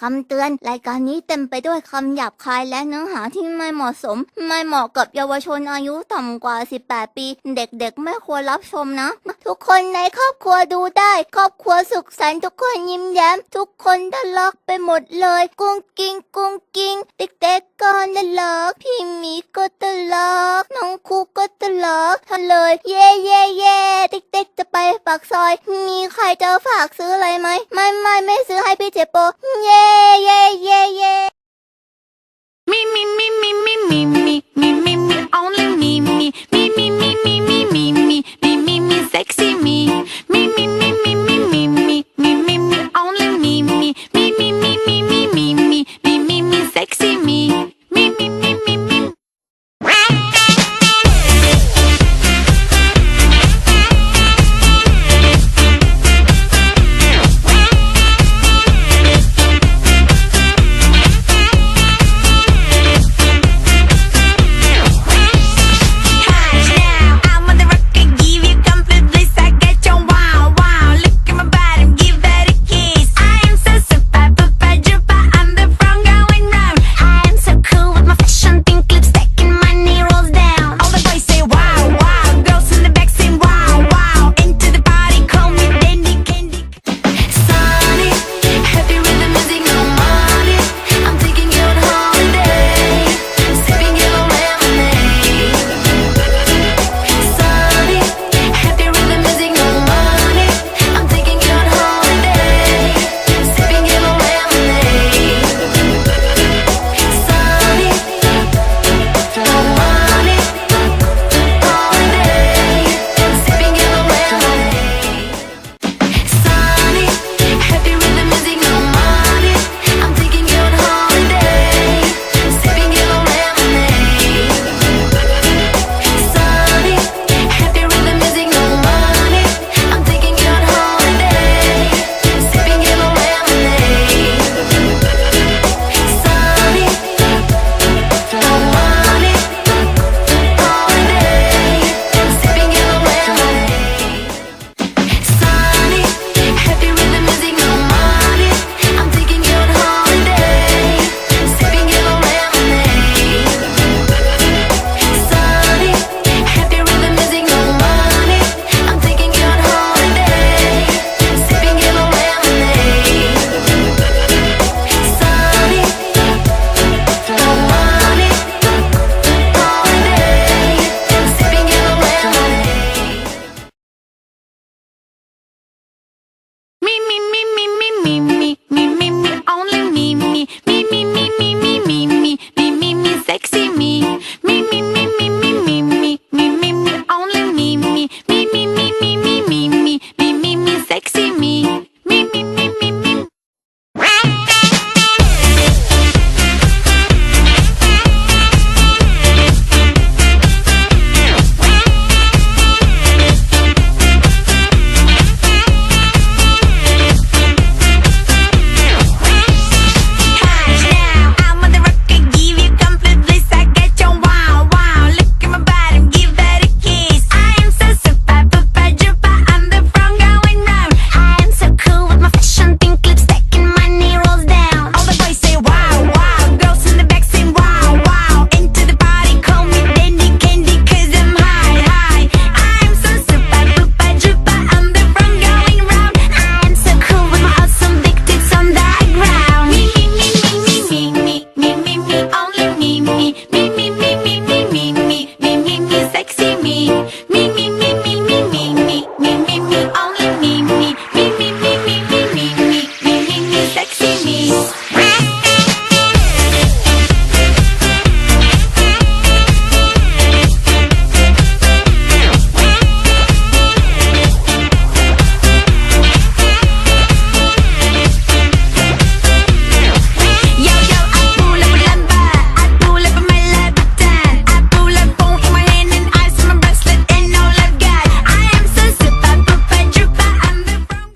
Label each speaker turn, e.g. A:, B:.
A: คำเตือน รายการนี้เต็มไปด้วยคำหยาบคายและเนื้อหาที่ไม่เหมาะสม ไม่เหมาะกับเยาวชนอายุต่ำกว่า 18 ปี เด็กๆ ไม่ควรรับชมนะ ทุกคนในครอบครัวดูได้ ครอบครัวสุขสันต์ทุกคนยิ้มแย้ม ทุกคนน่ารักไปหมดเลย กุ้งกิ้งกุ้งกิ้งเด็กๆก็น่ารักพี่หมีก็ตลักน้องคูก็ตลักทะเลย เย่เย่เย่เด็กๆจะไปปากซอย มีใครจะฝากซื้ออะไรไหมไม่ไม่ไม่ซื้อให้พี่เจโปเย่ yeah, yeah, yeah. Me, me, me,
B: me, me, me, me, me, me, me, only me, me, me, me, me, me, me, me, me, sexy me, me, me, me, me, me, me, me, me, me, only me, me, me, me, me, me, me, me, me, me, sexy. beep, beep, beep.